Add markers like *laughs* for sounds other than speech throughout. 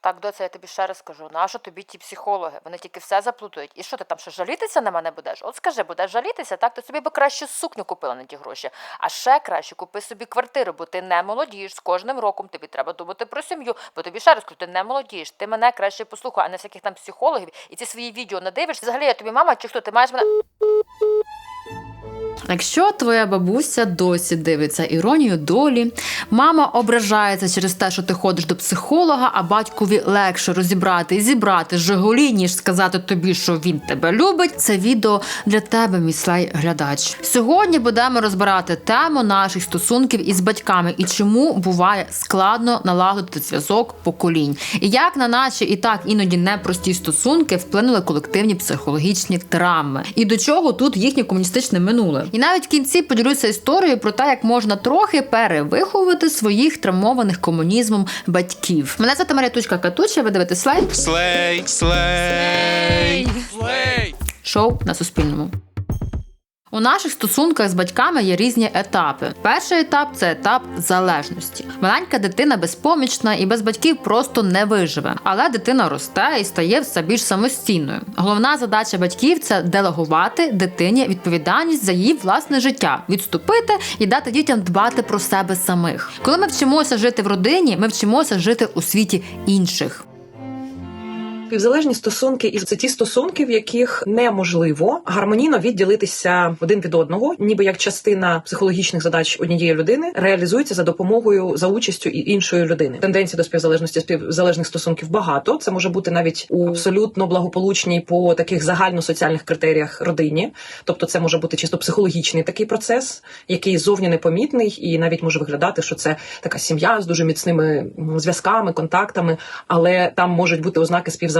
Так, доця, я тобі ще раз скажу, нащо тобі ті психологи? Вони тільки все заплутують. І що ти там ще жалітися на мене будеш? От скажи, будеш жалітися, так? То собі би краще сукню купила на ті гроші. А ще краще купи собі квартиру, бо ти не молодієш. З кожним роком тобі треба думати про сім'ю. Бо тобі ще раз кажу, ти не молодієш. Ти мене краще послухай, а не всяких там психологів і ці свої відео не дивишся. Взагалі я тобі мама чи хто? Ти маєш мене. Якщо твоя бабуся досі дивиться іронію долі, мама ображається через те, що ти ходиш до психолога, а батькові легше розібрати і зібрати жигулі, ніж сказати тобі, що він тебе любить. Це відео для тебе, мій слей глядач. Сьогодні будемо розбирати тему наших стосунків із батьками і чому буває складно налагодити зв'язок поколінь, і як на наші і так іноді непрості стосунки вплинули колективні психологічні травми, і до чого тут їхнє комуністичне минуле. І навіть в кінці поділюся історією про те, як можна трохи перевиховувати своїх травмованих комунізмом батьків. Мене звати Марія Тучка Катуча, ви дивитесь слей? Слей, слей, слей. шоу на Суспільному. У наших стосунках з батьками є різні етапи. Перший етап це етап залежності. Маленька дитина безпомічна і без батьків просто не виживе. Але дитина росте і стає все більш самостійною. Головна задача батьків це делегувати дитині відповідальність за її власне життя, відступити і дати дітям дбати про себе самих. Коли ми вчимося жити в родині, ми вчимося жити у світі інших. Співзалежні стосунки і це ті стосунки, в яких неможливо гармонійно відділитися один від одного, ніби як частина психологічних задач однієї людини реалізується за допомогою за участю іншої людини. Тенденцій до співзалежності співзалежних стосунків багато. Це може бути навіть у абсолютно благополучній по таких загальносоціальних критеріях родині. Тобто, це може бути чисто психологічний такий процес, який зовні непомітний, і навіть може виглядати, що це така сім'я з дуже міцними зв'язками, контактами, але там можуть бути ознаки співзалежності.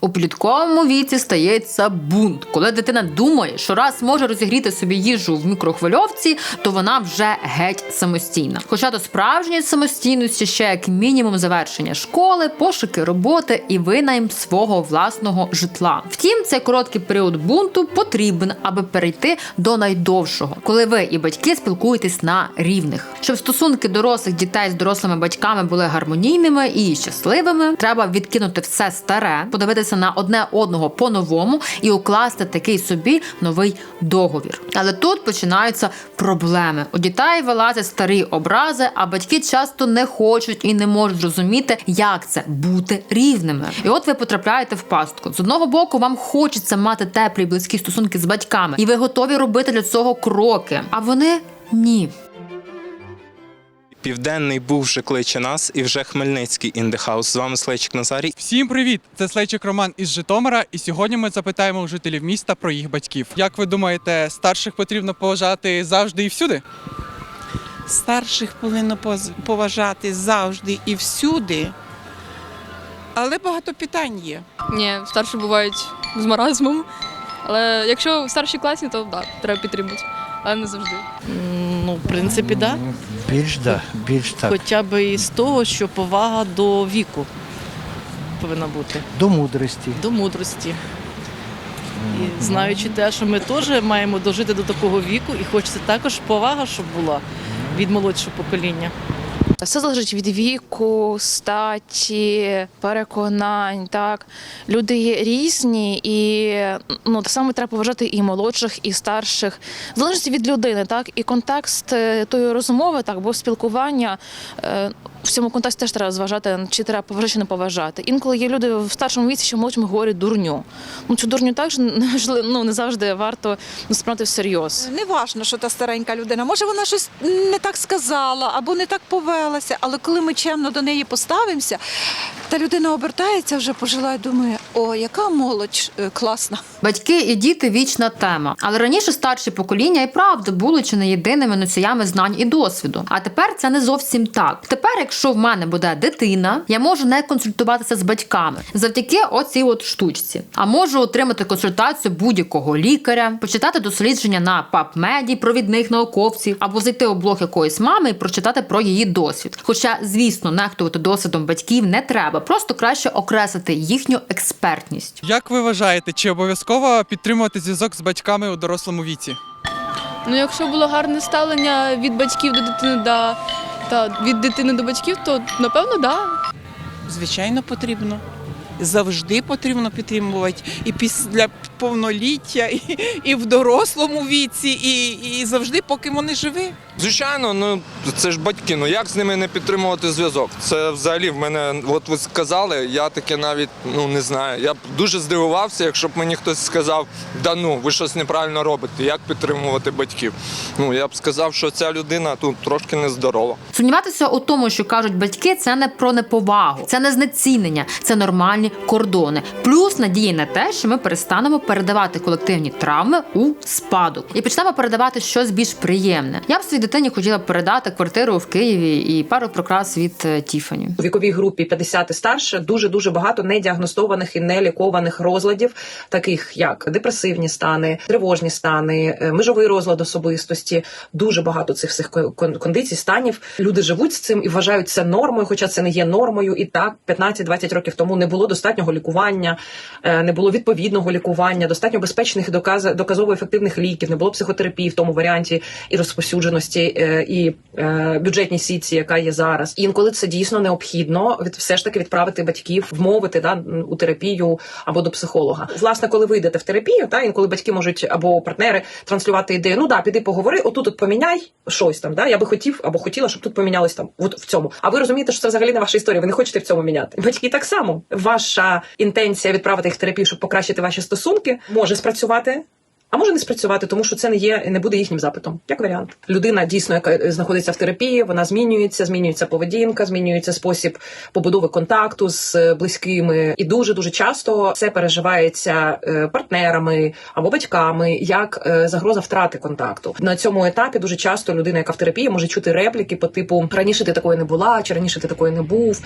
У підлітковому віці стається бунт, коли дитина думає, що раз може розігріти собі їжу в мікрохвильовці, то вона вже геть самостійна. Хоча до справжньої самостійності ще як мінімум завершення школи, пошуки роботи і винайм свого власного житла. Втім, цей короткий період бунту потрібен, аби перейти до найдовшого, коли ви і батьки спілкуєтесь на рівних. Щоб стосунки дорослих дітей з дорослими батьками були гармонійними і щасливими, треба відкинути все старе, подивитися на одне одного по-новому і укласти такий собі новий договір. Але тут починаються проблеми. У дітей вилазять старі образи, а батьки часто не хочуть і не можуть зрозуміти, як це бути рівними. І от ви потрапляєте в пастку. З одного боку, вам хочеться мати теплі близькі стосунки з батьками, і ви готові робити для цього кроки. А вони ні. Південний був вже кличе нас, і вже Хмельницький індехаус. З вами Слейчик Назарій. Всім привіт! Це Слейчик Роман із Житомира, і сьогодні ми запитаємо у жителів міста про їх батьків. Як ви думаєте, старших потрібно поважати завжди і всюди? Старших повинно поз- поважати завжди і всюди. Але багато питань є. Ні, старші бувають з маразмом. Але якщо в старшій класі, то так, треба підтримати. Але не завжди. Ну, в принципі, да. Більш да, більш так. Хоча б із того, що повага до віку повинна бути, До мудрості. до мудрості. І знаючи те, що ми теж маємо дожити до такого віку, і хочеться також повага, щоб була від молодшого покоління. Все залежить від віку, статі, переконань. Так люди є різні, і ну само треба поважати і молодших, і старших. Залежить від людини, так і контекст е, тої розмови, так бо спілкування. В цьому контексті теж треба зважати, чи треба поважати, чи не поважати. Інколи є люди в старшому віці, що молодшому говорять дурню. Ну цю дурню також *laughs* ну, не завжди варто сприймати всерйоз. Не важно, що та старенька людина. Може, вона щось не так сказала або не так повелася, але коли ми чемно до неї поставимося, та людина обертається вже пожила і думає, о, яка молодь е, класна. Батьки і діти вічна тема. Але раніше старші покоління і правда були чи не єдиними носіями знань і досвіду. А тепер це не зовсім так. Тепер, якщо в мене буде дитина, я можу не консультуватися з батьками завдяки оцій от штучці. А можу отримати консультацію будь-якого лікаря, почитати дослідження на PubMed провідних науковців, або зайти у блог якоїсь мами і прочитати про її досвід. Хоча, звісно, нехтувати досвідом батьків не треба, просто краще окреслити їхню експертність. Як ви вважаєте, чи обов'язково підтримувати зв'язок з батьками у дорослому віці? Ну, якщо було гарне ставлення від батьків до дитини, да. Та від дитини до батьків, то напевно. Да. Звичайно, потрібно. Завжди потрібно підтримувати і після повноліття, і, і в дорослому віці, і, і завжди, поки вони живі. Звичайно, ну це ж батьки. Ну як з ними не підтримувати зв'язок? Це взагалі в мене, от ви сказали, я таке навіть ну не знаю. Я б дуже здивувався, якщо б мені хтось сказав, да ну ви щось неправильно робите. Як підтримувати батьків? Ну я б сказав, що ця людина тут трошки нездорова. Сумніватися у тому, що кажуть батьки, це не про неповагу, це не знецінення, це нормальні кордони. Плюс надії на те, що ми перестанемо передавати колективні травми у спадок і почнемо передавати щось більш приємне. Я б своїй дитині хотіла передати квартиру в Києві і пару прикрас від е, Тіфані. У віковій групі 50 і старше дуже дуже багато недіагностованих і нелікованих розладів, таких як депресивні стани, тривожні стани, е, межовий розлад особистості. Дуже багато цих всіх кон- кондицій, станів. Люди живуть з цим і вважають це нормою, хоча це не є нормою. І так 15-20 років тому не було достатнього лікування, е, не було відповідного лікування, достатньо безпечних доказ- доказово ефективних ліків, не було психотерапії в тому варіанті і розповсюдженості, е, і е, бюджетній сітці, яка є зараз. Інколи це дійсно необхідно від все ж таки відправити батьків, вмовити да у терапію або до психолога. Власне, коли ви йдете в терапію, та інколи батьки можуть або партнери транслювати ідею. Ну да, піди поговори, отут от поміняй щось там. Да, я би хотів або хотіла, щоб тут помінялось там, от в цьому. А ви розумієте, що це взагалі не ваша історія. Ви не хочете в цьому міняти. Батьки так само. Ваша інтенція відправити їх в терапію, щоб покращити ваші стосунки, може спрацювати. А може не спрацювати, тому що це не є не буде їхнім запитом, як варіант. Людина дійсно, яка знаходиться в терапії, вона змінюється, змінюється поведінка, змінюється спосіб побудови контакту з е, близькими, і дуже дуже часто це переживається е, партнерами або батьками як е, загроза втрати контакту. На цьому етапі дуже часто людина, яка в терапії, може чути репліки по типу раніше ти такої не була, чи раніше ти такої не був.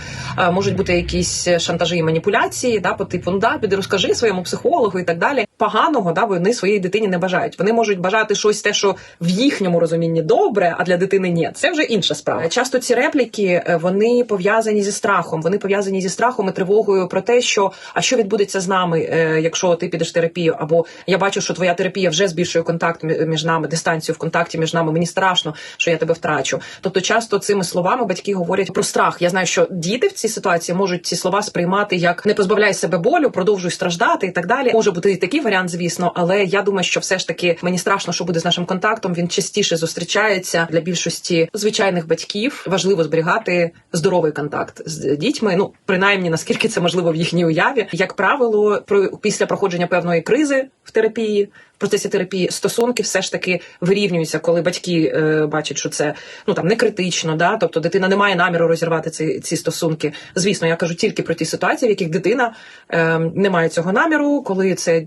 Можуть бути якісь шантажі і маніпуляції, да, по типу, ну да, піди розкажи своєму психологу і так далі. Поганого да, вони своїй дитині не бажають. Вони можуть бажати щось те, що в їхньому розумінні добре, а для дитини ні. Це вже інша справа. Часто ці репліки е, вони пов'язані зі страхом. Вони пов'язані зі страхом і тривогою про те, що а що відбудеться з нами, е, якщо ти підеш в терапію, або я бачу, що твоя терапія вже збільшує контакт між нами, дистанцію в контакті між нами. Мені страшно, що я тебе втрачу. Тобто, часто цими словами батьки говорять про страх. Я знаю, що діти в цій ситуації можуть ці слова сприймати як не позбавляй себе болю, продовжуй страждати і так далі. Може бути і такий варіант, звісно, але я думаю, що все ж таки мені страшно, що буде з нашим контактом. Він частіше зустрічається для більшості звичайних батьків. Важливо зберігати здоровий контакт з дітьми. Ну принаймні наскільки це можливо в їхній уяві. Як правило, про після проходження певної кризи в терапії. Процесі терапії стосунки все ж таки вирівнюються, коли батьки е, бачать, що це ну там не критично, да, тобто дитина не має наміру розірвати ці, ці стосунки. Звісно, я кажу тільки про ті ситуації, в яких дитина е, не має цього наміру, коли це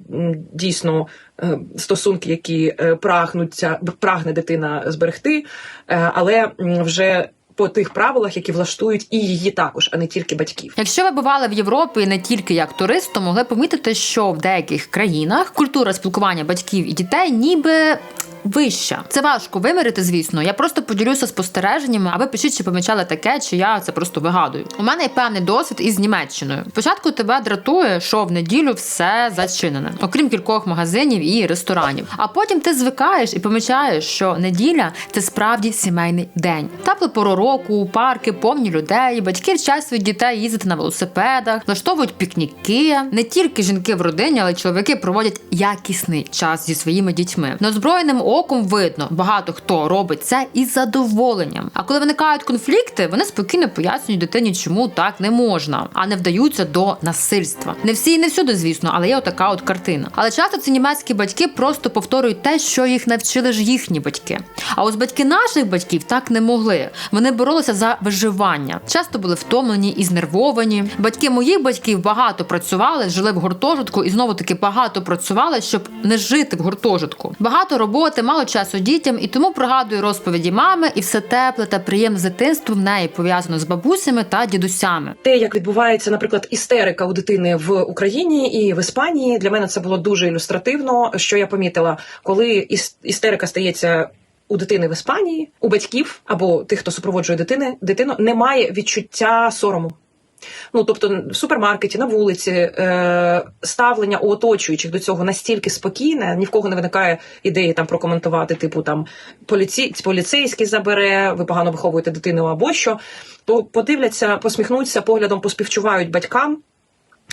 дійсно е, стосунки, які е, прагнуться, прагне дитина зберегти, е, але вже по тих правилах, які влаштують і її також, а не тільки батьків. Якщо ви бували в Європі не тільки як турист, то могли помітити, що в деяких країнах культура спілкування батьків і дітей ніби. Вища це важко вимірити, звісно. Я просто поділюся спостереженнями, а ви пишіть, чи помічали таке, чи я це просто вигадую. У мене є певний досвід із Німеччиною. Спочатку тебе дратує, що в неділю все зачинене, окрім кількох магазинів і ресторанів. А потім ти звикаєш і помічаєш, що неділя це справді сімейний день. Теплу пору року, парки повні людей, батьки вчать своїх дітей їздити на велосипедах, влаштовують пікніки. Не тільки жінки в родині, але й чоловіки проводять якісний час зі своїми дітьми. Неозброєним оком видно, багато хто робить це із задоволенням. А коли виникають конфлікти, вони спокійно пояснюють дитині, чому так не можна, а не вдаються до насильства. Не всі і не всюди, звісно, але є отака от картина. Але часто ці німецькі батьки просто повторюють те, що їх навчили ж їхні батьки. А ось батьки наших батьків так не могли. Вони боролися за виживання. Часто були втомлені і знервовані. Батьки моїх батьків багато працювали, жили в гуртожитку і знову таки багато працювали, щоб не жити в гуртожитку. Багато роботи, мало часу дітям, і тому пригадую розповіді мами, і все тепле та приємне з дитинства в неї пов'язано з бабусями та дідусями. те, як відбувається, наприклад, істерика у дитини в Україні і в Іспанії, для мене це було дуже ілюстративно. Що я помітила, коли іс- істерика стається. У дитини в Іспанії, у батьків або тих, хто супроводжує дитини, дитину, немає відчуття сорому. Ну тобто в супермаркеті, на вулиці е, ставлення у оточуючих до цього настільки спокійне, ні в кого не виникає ідеї там прокоментувати, типу там поліці, поліцейський забере, ви погано виховуєте дитину або що. То подивляться, посміхнуться, поглядом поспівчувають батькам.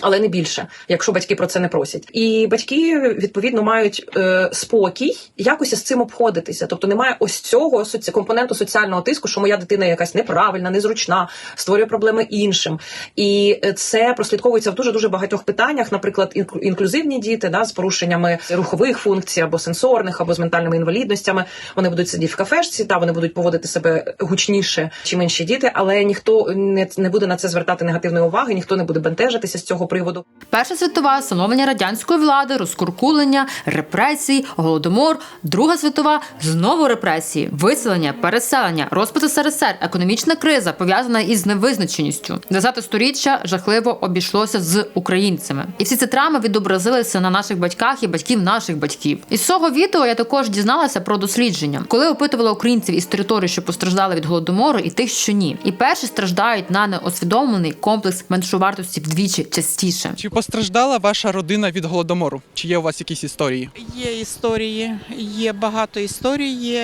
Але не більше, якщо батьки про це не просять, і батьки відповідно мають е, спокій якось з цим обходитися. Тобто немає ось цього компоненту соціального тиску, що моя дитина якась неправильна, незручна, створює проблеми іншим. І це прослідковується в дуже дуже багатьох питаннях, наприклад, інклю- інклюзивні діти да, з порушеннями рухових функцій або сенсорних, або з ментальними інвалідностями. Вони будуть сидіти в кафешці, та вони будуть поводити себе гучніше, чим інші діти, але ніхто не, не буде на це звертати негативної уваги, ніхто не буде бентежитися з цього приводу. Перша світова становлення радянської влади, розкуркулення, репресії, голодомор, Друга світова знову репресії, виселення, переселення, розпад СРСР, економічна криза пов'язана із невизначеністю. Десяте сторіччя жахливо обійшлося з українцями, і всі ці травми відобразилися на наших батьках і батьків наших батьків. Із цього відео я також дізналася про дослідження, коли опитувала українців із територій, що постраждали від голодомору, і тих, що ні. І перші страждають на неосвідомлений комплекс меншовартості вдвічі частіше. Чи постраждала ваша родина від голодомору? Чи є у вас якісь історії? Є історії, є багато історій. Є.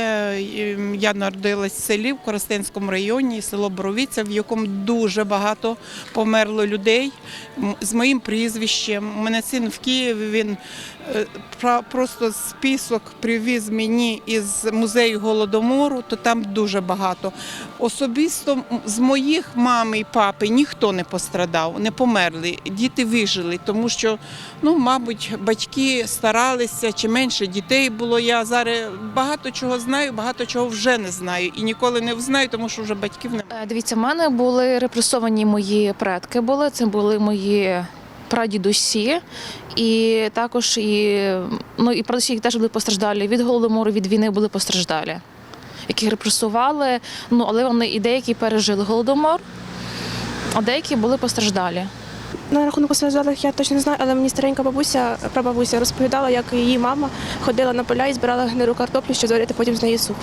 Ем, Я народилась в селі в Коростенському районі, село Боровиця, в якому дуже багато померло людей з моїм прізвищем. У мене син в Києві. Він просто список привіз мені із музею голодомору, то там дуже багато. Особисто з моїх мами і папи ніхто не пострадав, не померли. Діти вижили, тому що, ну, мабуть, батьки старалися, чи менше дітей було. Я зараз багато чого знаю, багато чого вже не знаю. І ніколи не взнаю, тому що вже батьків немає. Е, Дивіться, в мене були репресовані мої предки. Були це були мої прадідусі, і також і ну і прадусі які теж були постраждалі від голодомору, від війни були постраждалі, яких репресували. Ну але вони і деякі пережили голодомор, а деякі були постраждалі. На рахунок постраждалих я точно не знаю, але мені старенька бабуся, прабабуся розповідала, як її мама ходила на поля і збирала гниру картоплю, щоб зварити потім з неї суп.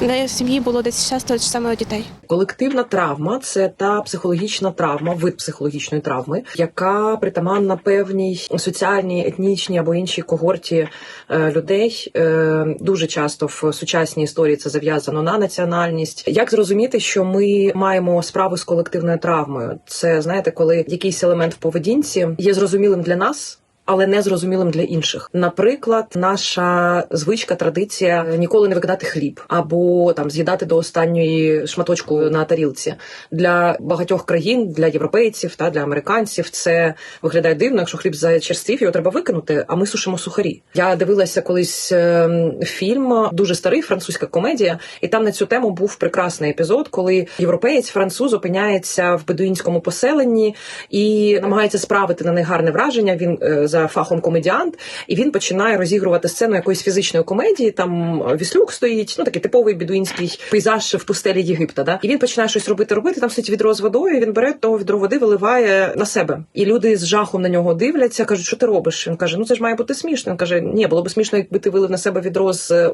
В неї в сім'ї було десь шестеро чи семеро дітей. Колективна травма це та психологічна травма, вид психологічної травми, яка притаманна певній соціальній, етнічній або іншій когорті е, людей. Е, дуже часто в сучасній історії це зав'язано на національність. Як зрозуміти, що ми маємо справу з колективною травмою? Це знаєте, коли якийсь елемент поведінці є зрозумілим для нас. Але не зрозумілим для інших. Наприклад, наша звичка, традиція ніколи не викидати хліб або там з'їдати до останньої шматочку на тарілці. Для багатьох країн, для європейців та для американців це виглядає дивно. Якщо хліб зачерствів, його треба викинути. А ми сушимо сухарі. Я дивилася колись ем, фільм, дуже старий, французька комедія, і там на цю тему був прекрасний епізод, коли європеєць француз опиняється в бедуїнському поселенні і намагається справити на них гарне враження. Він е, фахом комедіант, і він починає розігрувати сцену якоїсь фізичної комедії. Там віслюк стоїть, ну такий типовий бедуїнський пейзаж в пустелі Єгипта. Да? І він починає щось робити, робити. Там стоїть відро з водою. і Він бере того відро води, виливає на себе. І люди з жахом на нього дивляться, кажуть, що ти робиш? Він каже: Ну це ж має бути смішно. Він каже: Ні, було б смішно, якби ти вилив на себе відро з е,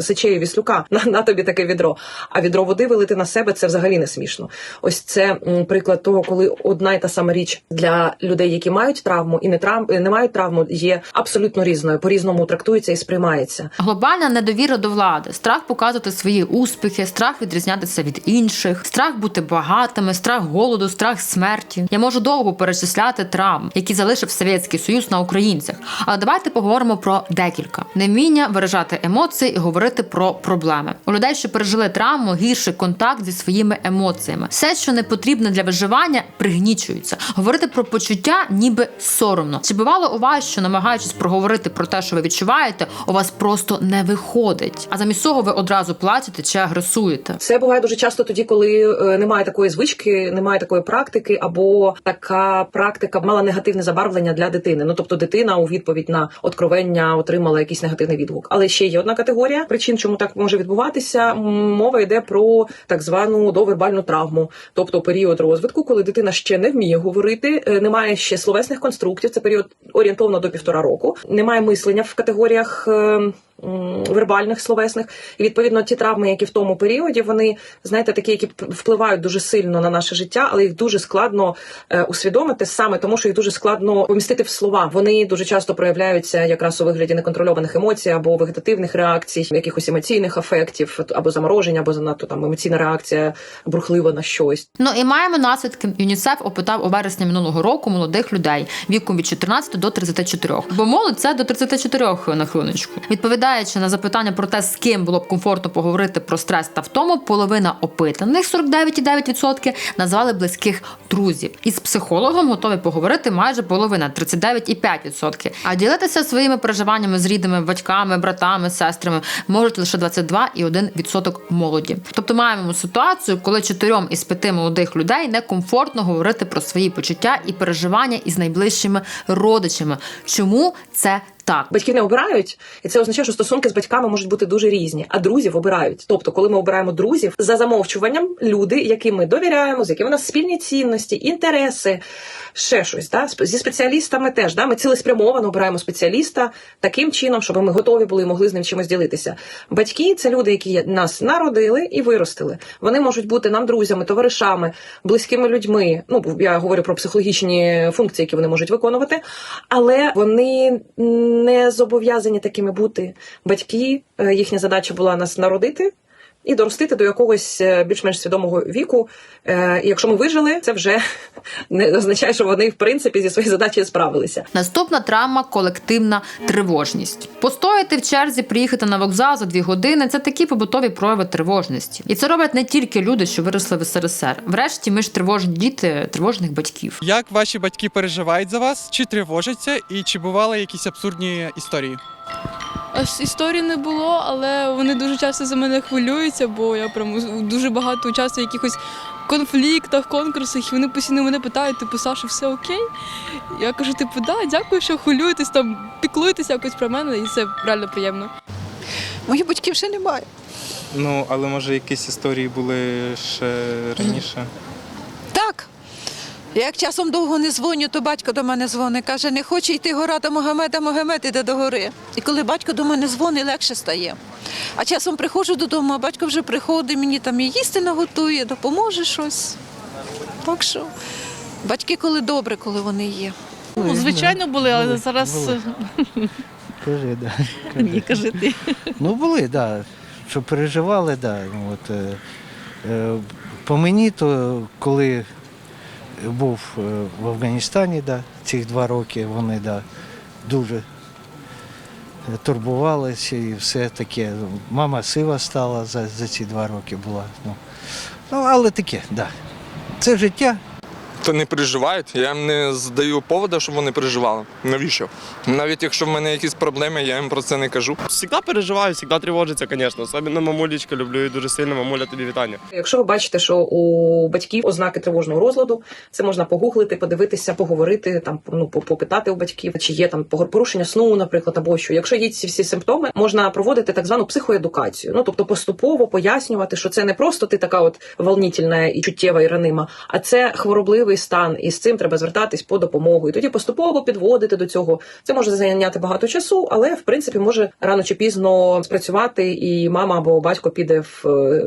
сечею віслюка. На, на тобі таке відро. А відро води вилити на себе це взагалі не смішно. Ось це приклад того, коли одна й та сама річ для людей, які мають травму і не трав... не мають травму, є абсолютно різною, по різному трактується і сприймається. Глобальна недовіра до влади, страх показувати свої успіхи, страх відрізнятися від інших, страх бути багатими, страх голоду, страх смерті. Я можу довго перечисляти травм, які залишив Совєтський Союз на українцях. Але давайте поговоримо про декілька: невміння виражати емоції і говорити про проблеми. У людей, що пережили травму, гірший контакт зі своїми емоціями. Все, що не потрібно для виживання, пригнічується. Говорити про почуття, ніби соромно. Чи бувало у вас, що намагаючись проговорити про те, що ви відчуваєте, у вас просто не виходить, а замість цього ви одразу плачете чи агресуєте? Це буває дуже часто тоді, коли е, немає такої звички, немає такої практики, або така практика мала негативне забарвлення для дитини. Ну тобто, дитина у відповідь на откровення отримала якийсь негативний відгук. Але ще є одна категорія причин, чому так може відбуватися. Мова йде про так звану довербальну травму, тобто період розвитку, коли дитина ще не вміє говорити, е, немає ще словесних конструктів. Це період орієнтовно до півтора року. Немає мислення в категоріях. е, вербальних словесних. І відповідно ті травми, які в тому періоді, вони знаєте, такі, які впливають дуже сильно на наше життя, але їх дуже складно е, усвідомити саме тому, що їх дуже складно помістити в слова. Вони дуже часто проявляються якраз у вигляді неконтрольованих емоцій або вегетативних реакцій, якихось емоційних афектів, або замороження, або занадто там емоційна реакція бурхлива на щось. Ну і маємо наслідки. ЮНІСЕФ опитав у вересні минулого року молодих людей віком від 14 до 34. Бо молодь це до 34 на хвилиночку. Відповідаючи на запитання про те, з ким було б комфортно поговорити про стрес та втому, половина опитаних 49,9% назвали близьких друзів. Із психологом готові поговорити майже половина 39,5%. А ділитися своїми переживаннями з рідними батьками, братами, сестрами можуть лише 22,1% молоді. Тобто маємо ситуацію, коли чотирьом із п'яти молодих людей некомфортно говорити про свої почуття і переживання із найближчими родичами. Чому це так? Батьки не обирають, і це означає, що стосунки з батьками можуть бути дуже різні, а друзів обирають. Тобто, коли ми обираємо друзів за замовчуванням, люди, яким ми довіряємо, з якими у нас спільні цінності, інтереси, ще щось. Да? Зі спеціалістами теж да? ми цілеспрямовано обираємо спеціаліста таким чином, щоб ми готові були і могли з ним чимось ділитися. Батьки це люди, які нас народили і виростили. Вони можуть бути нам друзями, товаришами, близькими людьми. Ну я говорю про психологічні функції, які вони можуть виконувати, але вони не зобов'язані такими бути. Батьки, е, їхня задача була нас народити. І доростити до якогось е, більш-менш свідомого віку. Е, І якщо ми вижили, це вже *laughs* не означає, що вони в принципі зі своєю задачею справилися. Наступна травма колективна тривожність. Постояти в черзі, приїхати на вокзал за дві години це такі побутові прояви тривожності. І це роблять не тільки люди, що виросли в СРСР. Врешті ми ж тривожні діти тривожних батьків. Як ваші батьки переживають за вас, чи тривожаться, і чи бували якісь абсурдні історії? Аж історії не було, але вони дуже часто за мене хвилюються, бо я прям дуже багато участвую в якихось конфліктах, конкурсах, і вони постійно мене питають, типу, Саша, все окей? Я кажу, типу, да, дякую, що хвилюєтесь, там піклуєтесь якось про мене, і це реально приємно. Моїх батьків ще немає. Ну, але може якісь історії були ще раніше. Так. Я як часом довго не дзвоню, то батько до мене дзвонить, каже, не хоче йти гора до Могамеда, Могамед іде до гори. І коли батько до мене дзвонить, легше стає. А часом приходжу додому, а батько вже приходить, мені там і їсти наготує, допоможе щось. Так що батьки коли добре, коли вони є. Ну, звичайно, були, але зараз були. *laughs* Кажи, да. ні, кажи ти. Ну, були, так. Да. Що переживали, да. Ну, От, е, е, по мені, то коли був е, в Афганістані, да, ці два роки, вони да, дуже турбувалися і все таке. Мама сива стала за, за ці два роки була. Ну, ну але таке, так. Да. Це життя. То не переживають. Я їм не здаю повода, щоб вони переживали. Навіщо? Навіть якщо в мене якісь проблеми, я їм про це не кажу. Всегда переживаю, всегда тривожиться, звісно. Особливо мамулечка, люблю її дуже сильно. Мамуля, тобі вітання. Якщо ви бачите, що у батьків ознаки тривожного розладу, це можна погуглити, подивитися, поговорити, там ну попитати у батьків, чи є там порушення сну, наприклад, або що. Якщо є ці всі симптоми, можна проводити так звану психоедукацію. Ну тобто поступово пояснювати, що це не просто ти така от волнітельна і чуттєва і ранима, а це хворобливий стан, і з цим треба звертатись по допомогу. І тоді поступово підводити до цього. Це може зайняти багато часу, але в принципі може рано чи пізно спрацювати, і мама або батько піде в е,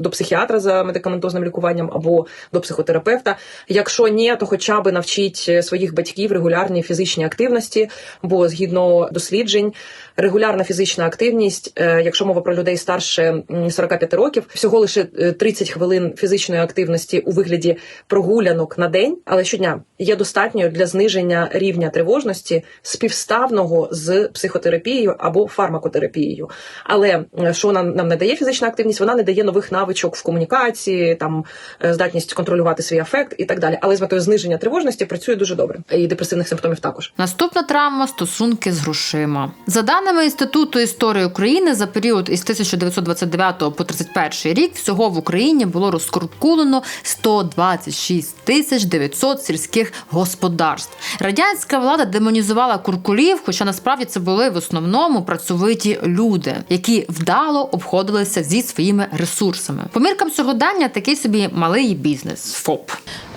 до психіатра за медикаментозним лікуванням або до психотерапевта. Якщо ні, то хоча б навчіть своїх батьків регулярній фізичній активності, бо згідно досліджень, регулярна фізична активність, е, якщо мова про людей старше м, 45 років, всього лише е, 30 хвилин фізичної активності у вигляді прогулянок на день, але щодня є достатньою для зниження рівня тривожності співставного з психотерапією або фармакотерапією. Але е, що нам, нам не дає фізична активність, вона не дає нових навичок в комунікації, там е, здатність контролювати свій афект і так далі. Але з метою зниження тривожності працює дуже добре. І депресивних симптомів також. Наступна травма стосунки з грошима. За даними Інституту історії України, за період із 1929 по 31 рік всього в Україні було розкуркулено 126 тисяч 900 сільських господарств. Радянська влада демонізувала куркулів, хоча насправді це були в основному працьовиті люди, які вдало обходилися зі своїми ресурсами. По міркам сьогодення такий собі малий бізнес ФОП.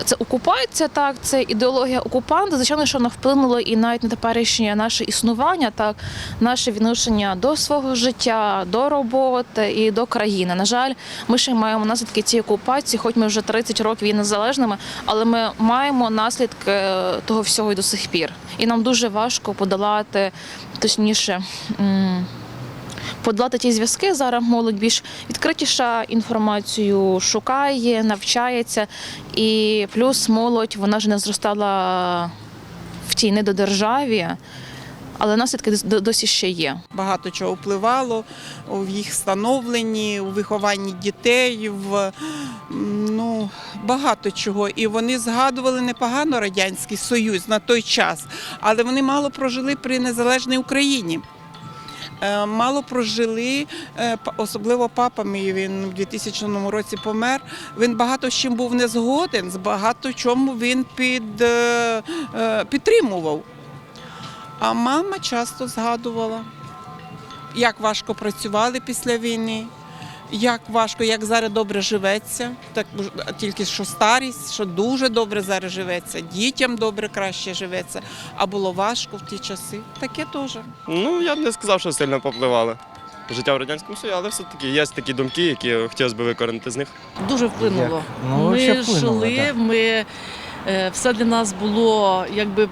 Це окупація, так, це ідеологія окупанта. Звичайно, що вона вплинула і навіть на теперішнє наше існування, так, наше відношення до свого життя, до роботи і до країни. На жаль, ми ще маємо наслідки цієї окупації, хоч ми вже 30 років є незалежними, але ми маємо наслідки е, того всього і до сих пір. І нам дуже важко подолати, точніше. подолати ті зв'язки. Зараз молодь більш відкритіша інформацію шукає, навчається. І плюс молодь вона ж не зростала в тій недодержаві, але наслідки досі ще є. Багато чого впливало в їх становленні, у вихованні дітей, в ну, багато чого. І вони згадували непогано Радянський Союз на той час, але вони мало прожили при незалежній Україні. Е, Мало прожили, е, особливо папа мій, він в 2000 році помер. Він багато з чим був не згоден, з багато чому він під, е, підтримував. А мама часто згадувала, як важко працювали після війни, як важко, як зараз добре живеться. Так тільки що старість, що дуже добре зараз живеться, дітям добре краще живеться, а було важко в ті часи. Таке теж. Ну, я б не сказав, що сильно попливали. Життя в Радянському Союзі, але все-таки є такі думки, які хотілося б викоренити з них. Дуже вплинуло. Ну, ми вплинуло, жили, да. ми все для нас було якби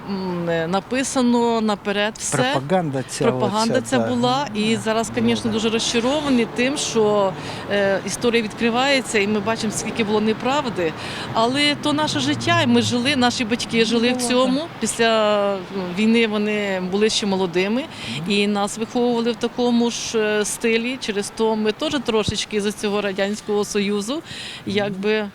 е, написано наперед. Все. Пропаганда ця. Пропаганда оця, ця да. була, і зараз, звісно, дуже розчаровані тим, що е, історія відкривається, і ми бачимо, скільки було неправди. Але то наше життя, і ми жили, наші батьки жили в цьому. Після ну, війни вони були ще молодими, і нас виховували в такому ж е, стилі. Через то ми теж трошечки з цього радянського союзу, якби.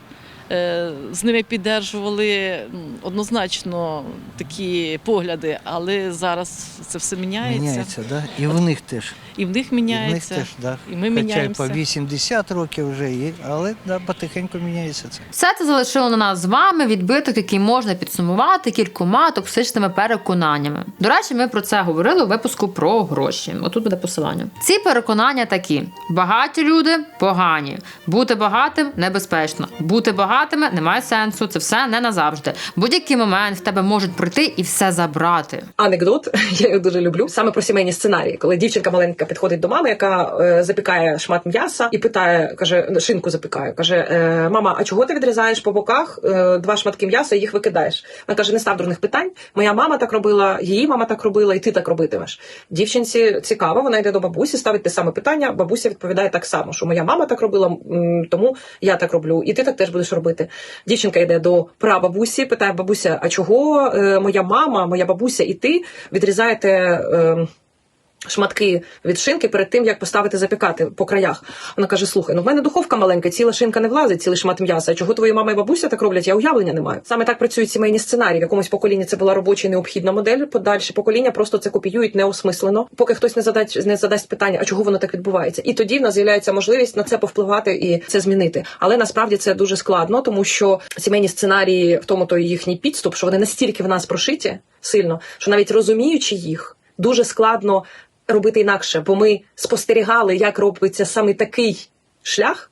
Е, З ними піддержували однозначно такі погляди, але зараз це все міняється. Міняється, да? І в них теж. І в них І в них теж, да. і ми міняємося. по 80 років вже є, але да, потихеньку міняється це. Все це залишило на нас з вами відбиток, який можна підсумувати кількома токсичними переконаннями. До речі, ми про це говорили у випуску про гроші. Отут буде посилання. Ці переконання такі: багаті люди погані, бути багатим небезпечно, бути багатими немає сенсу. Це все не назавжди. Будь-який момент в тебе можуть прийти і все забрати. анекдот, *laughs* я його дуже люблю. Саме про сімейні сценарії, коли дівчинка маленька підходить до мами, яка е, запікає шмат м'яса, і питає, каже, шинку запікає. каже: е, Мама, а чого ти відрізаєш по боках е, два шматки м'яса і їх викидаєш? Вона каже: не став дурних питань. Моя мама так робила, її мама так робила, і ти так робитимеш. Дівчинці цікаво, вона йде до бабусі, ставить те саме питання. Бабуся відповідає так само, що моя мама так робила, тому я так роблю, і ти так теж будеш робити. Дівчинка йде до прабабусі, питає бабуся: а чого моя мама, моя бабуся і ти відрізаєте. Шматки від шинки перед тим, як поставити запікати по краях. Вона каже: Слухай, ну в мене духовка маленька, ціла шинка не влазить, цілий шмат м'яса. Чого твої мама і бабуся так роблять? Я уявлення не маю. Саме так працюють сімейні сценарії. В якомусь поколінні це була робоча необхідна модель. Подальші покоління просто це копіюють неосмислено, поки хтось не задасть не задасть питання, а чого воно так відбувається. І тоді в нас з'являється можливість на це повпливати і це змінити. Але насправді це дуже складно, тому що сімейні сценарії, в тому то їхній підступ, що вони настільки в нас прошиті сильно, що навіть розуміючи їх, дуже складно робити інакше, бо ми спостерігали, як робиться саме такий шлях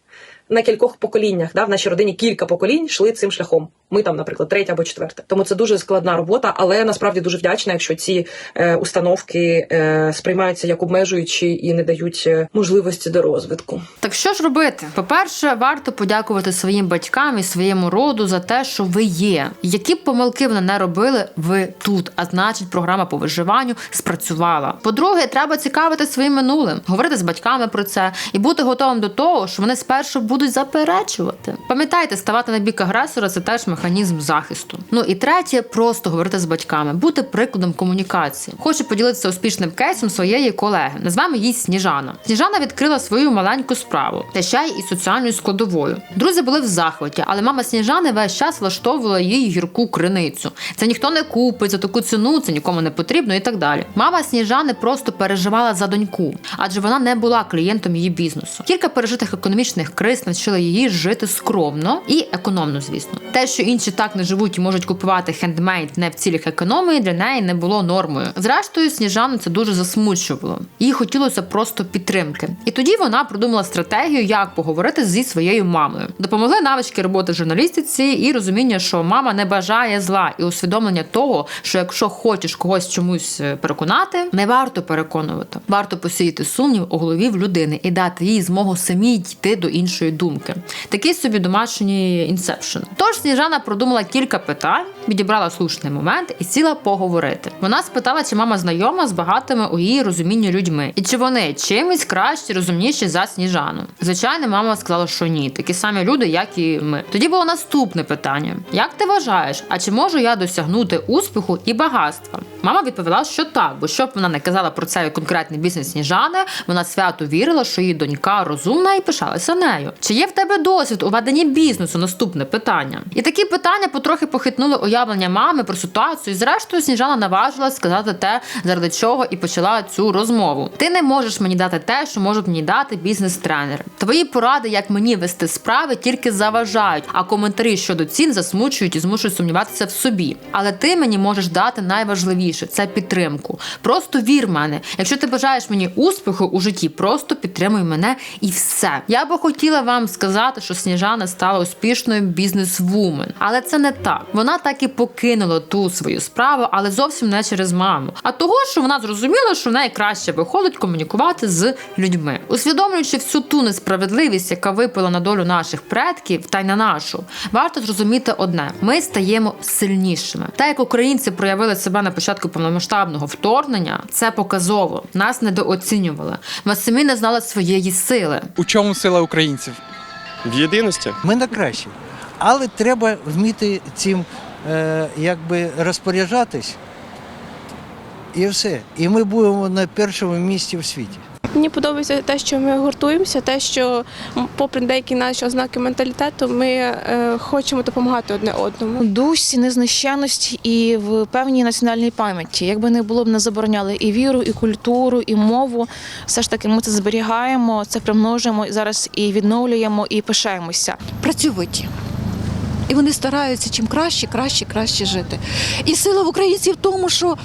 на кількох поколіннях. Да? В нашій родині кілька поколінь йшли цим шляхом. Ми там, наприклад, третя або четверта. Тому це дуже складна робота, але насправді дуже вдячна, якщо ці е, установки е, сприймаються як обмежуючі і не дають е, можливості до розвитку. Так що ж робити? По-перше, варто подякувати своїм батькам і своєму роду за те, що ви є. Які б помилки вони не робили, ви тут. А значить, програма по виживанню спрацювала. По-друге, треба цікавити своїм минулим, говорити з батьками про це і бути готовим до того, що вони спершу будуть заперечувати. Пам'ятайте, ставати на бік агресора це теж механізм захисту. Ну і третє, просто говорити з батьками, бути прикладом комунікації. Хочу поділитися успішним кейсом своєї колеги. Назвемо її Сніжана. Сніжана відкрила свою маленьку справу, та ще й із соціальною складовою. Друзі були в захваті, але мама Сніжани весь час влаштовувала їй гірку криницю. Це ніхто не купить за таку ціну, це нікому не потрібно і так далі. Мама Сніжани просто переживала за доньку, адже вона не була клієнтом її бізнесу. Кілька пережитих економічних криз навчили її жити скромно і економно, звісно. Те, що інші так не живуть і можуть купувати хендмейд не в цілях економії, для неї не було нормою. Зрештою, Сніжану це дуже засмучувало. Їй хотілося просто підтримки. І тоді вона придумала стратегію, як поговорити зі своєю мамою. Допомогли навички роботи журналістиці і розуміння, що мама не бажає зла, і усвідомлення того, що якщо хочеш когось чомусь е, переконати, не варто переконувати. Варто посіяти сумнів у голові в людини і дати їй змогу самій дійти до іншої думки. Такий собі домашній інсепшн. Тож Сніжана продумала кілька питань, відібрала слушний момент і сіла поговорити. Вона спитала, чи мама знайома з багатими у її розумінні людьми, і чи вони чимось кращі, розумніші за Сніжану. Звичайно, мама сказала, що ні, такі самі люди, як і ми. Тоді було наступне питання: як ти вважаєш, а чи можу я досягнути успіху і багатства? Мама відповіла, що так, бо щоб вона не казала про цей конкретний бізнес Сніжани, вона свято вірила, що її донька розумна і пишалася нею. Чи є в тебе досвід у веденні бізнесу? Наступне питання. І такі питання потрохи похитнули уявлення мами про ситуацію. І зрештою, Сніжана наважилась сказати те, заради чого і почала цю розмову. Ти не можеш мені дати те, що можуть мені дати бізнес-тренери. Твої поради, як мені вести справи, тільки заважають, а коментарі щодо цін засмучують і змушують сумніватися в собі. Але ти мені можеш дати найважливіше це підтримку. Просто вір мене. Якщо ти бажаєш мені успіху у житті, просто підтримуй мене і все. Я би хотіла вам сказати, що Сніжана стала успішною бізнес-вумен, але це не так. Вона так і покинула ту свою справу, але зовсім не через маму. А того, що вона зрозуміла, що в неї краще виходить комунікувати з людьми, усвідомлюючи всю ту несправедливість, яка випала на долю наших предків, та й на нашу, варто зрозуміти одне: ми стаємо сильнішими. Та як українці проявили себе на початку повномасштабного вторгнення, це показово. Нас недооцінювали. Ми самі не знали своєї сили. У чому сила українців? В єдиності Ми на краще. Але треба вміти цим е, якби розпоряджатись. І все. І ми будемо на першому місці в світі. Мені подобається те, що ми гуртуємося, те, що попри деякі наші ознаки менталітету, ми е, хочемо допомагати одне одному. Дусі незнищенності і в певній національній пам'яті. Якби не було б не забороняли і віру, і культуру, і мову, все ж таки ми це зберігаємо, це примножуємо зараз і відновлюємо, і пишаємося. працьовиті. І вони стараються чим краще, краще, краще жити. І сила в українців в тому, що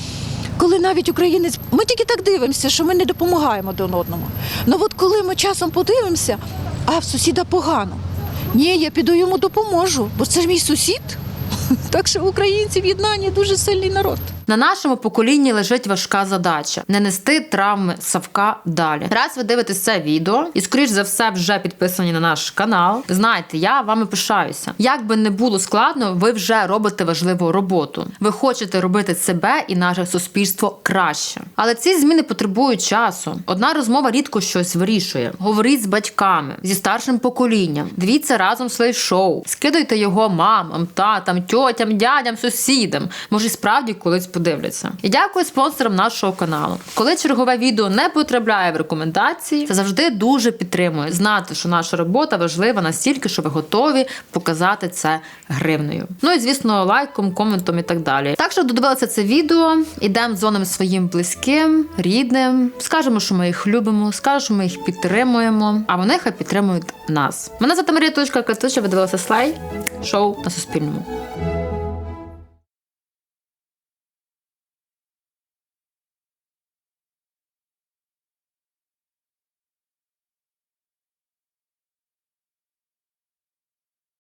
коли навіть українець, ми тільки так дивимося, що ми не допомагаємо один одному. Ну от коли ми часом подивимося, а в сусіда погано. Ні, я піду йому допоможу, бо це ж мій сусід. *laughs* Так що українці в єднанні дуже сильний народ. На нашому поколінні лежить важка задача не нести травми Савка далі. Раз ви дивитесь це відео і, скоріш за все, вже підписані на наш канал. Знаєте, я вами пишаюся. Як би не було складно, ви вже робите важливу роботу. Ви хочете робити себе і наше суспільство краще. Але ці зміни потребують часу. Одна розмова рідко щось вирішує. Говоріть з батьками, зі старшим поколінням. Дивіться разом своє шоу. Скидуйте його мамам, татам, тьотям, дядям, сусідам. Може, справді колись подивляться. І дякую спонсорам нашого каналу. Коли чергове відео не потрапляє в рекомендації, це завжди дуже підтримує. Знати, що наша робота важлива настільки, що ви готові показати це гривнею. Ну і звісно, лайком, коментом і так далі. Так що додивилися це відео, ідемо дзвонимо своїм близьким, рідним, скажемо, що ми їх любимо, скажемо, що ми їх підтримуємо, а вони хай підтримують нас. Мене звати Марія Катуша, ви дивилися слай шоу на Суспільному.